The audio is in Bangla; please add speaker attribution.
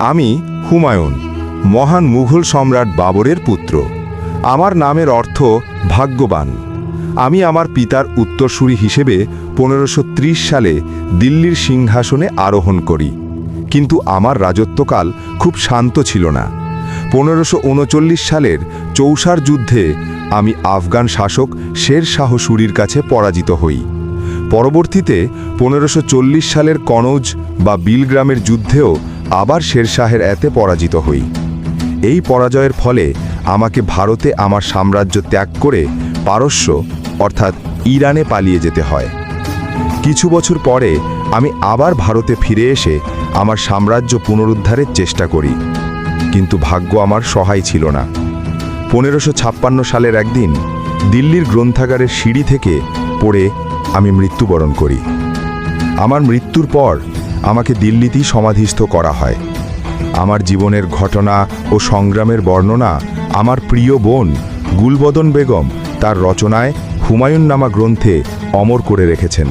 Speaker 1: আমি হুমায়ুন, মহান মুঘল সম্রাট বাবরের পুত্র। আমার নামের অর্থ ভাগ্যবান। আমি আমার পিতার উত্তরসূরি হিসেবে পনেরোশো সালে দিল্লির সিংহাসনে আরোহণ করি। কিন্তু আমার রাজত্বকাল খুব শান্ত ছিল না। পনেরোশো সালের চৌসার যুদ্ধে আমি আফগান শাসক শের শাহ সুরির কাছে পরাজিত হই। পরবর্তীতে পনেরোশো সালের কনৌজ বা বিলগ্রামের যুদ্ধেও আবার শেরশাহের এতে পরাজিত হই। এই পরাজয়ের ফলে আমাকে ভারতে আমার সাম্রাজ্য ত্যাগ করে পারস্য, অর্থাৎ ইরানে পালিয়ে যেতে হয়। কিছু বছর পরে আমি আবার ভারতে ফিরে এসে আমার সাম্রাজ্য পুনরুদ্ধারের চেষ্টা করি, কিন্তু ভাগ্য আমার সহায় ছিল না। পনেরোশো ছাপ্পান্ন সালের একদিন দিল্লির গ্রন্থাগারের সিঁড়ি থেকে পড়ে আমি মৃত্যুবরণ করি। আমার মৃত্যুর পর আমাকে দিল্লিতেই সমাধিস্থ করা হয়। আমার জীবনের ঘটনা ও সংগ্রামের বর্ণনা আমার প্রিয় বোন গুলবদন বেগম তার রচনায় হুমায়ুন নামা গ্রন্থে অমর করে রেখেছেন।